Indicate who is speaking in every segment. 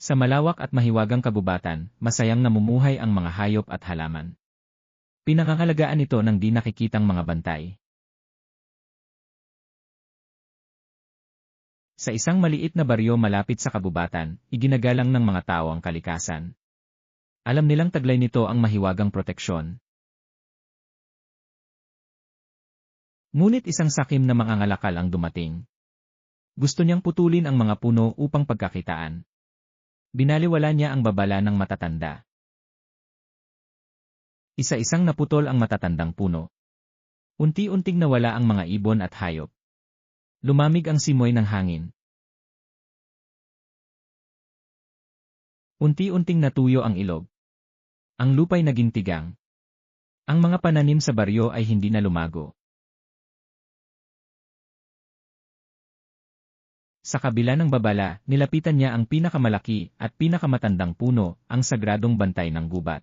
Speaker 1: Sa malawak at mahiwagang kabubatan, masayang namumuhay ang mga hayop at halaman. Pinakakalagaan ito ng di nakikitang mga bantay. Sa isang maliit na baryo malapit sa kabubatan, iginagalang ng mga tao ang kalikasan. Alam nilang taglay nito ang mahiwagang proteksyon. Ngunit isang sakim na mangangalakal ang dumating. Gusto niyang putulin ang mga puno upang pagkakitaan. Binaliwala niya ang babala ng matatanda. Isa-isang naputol ang matatandang puno. Unti-unting nawala ang mga ibon at hayop. Lumamig ang simoy ng hangin. Unti-unting natuyo ang ilog. Ang lupay naging tigang. Ang mga pananim sa baryo ay hindi na lumago. Sa kabila ng babala, nilapitan niya ang pinakamalaki at pinakamatandang puno, ang sagradong bantay ng gubat.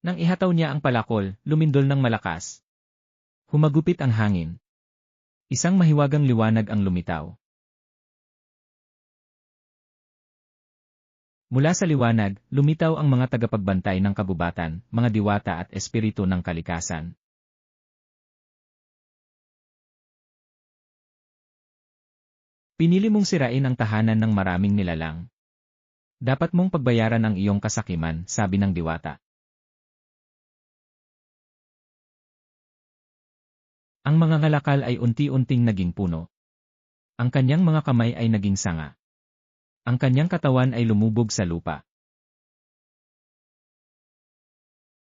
Speaker 1: Nang ihataw niya ang palakol, lumindol ng malakas. Humagupit ang hangin. Isang mahiwagang liwanag ang lumitaw. Mula sa liwanag, lumitaw ang mga tagapagbantay ng kabubatan, mga diwata at espiritu ng kalikasan. Pinili mong sirain ang tahanan ng maraming nilalang. Dapat mong pagbayaran ang iyong kasakiman, sabi ng diwata. Ang mga ngalakal ay unti-unting naging puno. Ang kanyang mga kamay ay naging sanga. Ang kanyang katawan ay lumubog sa lupa.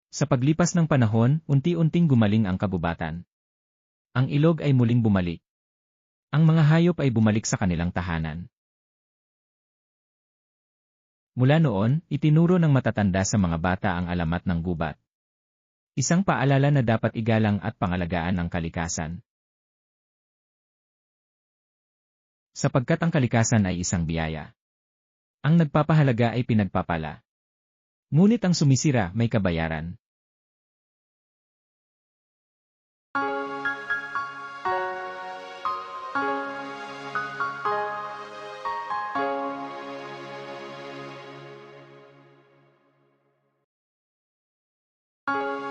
Speaker 1: Sa paglipas ng panahon, unti-unting gumaling ang kabubatan. Ang ilog ay muling bumalik. Ang mga hayop ay bumalik sa kanilang tahanan. Mula noon, itinuro ng matatanda sa mga bata ang alamat ng gubat. Isang paalala na dapat igalang at pangalagaan ang kalikasan. Sapagkat ang kalikasan ay isang biyaya. Ang nagpapahalaga ay pinagpapala. Ngunit ang sumisira may kabayaran. Thank you.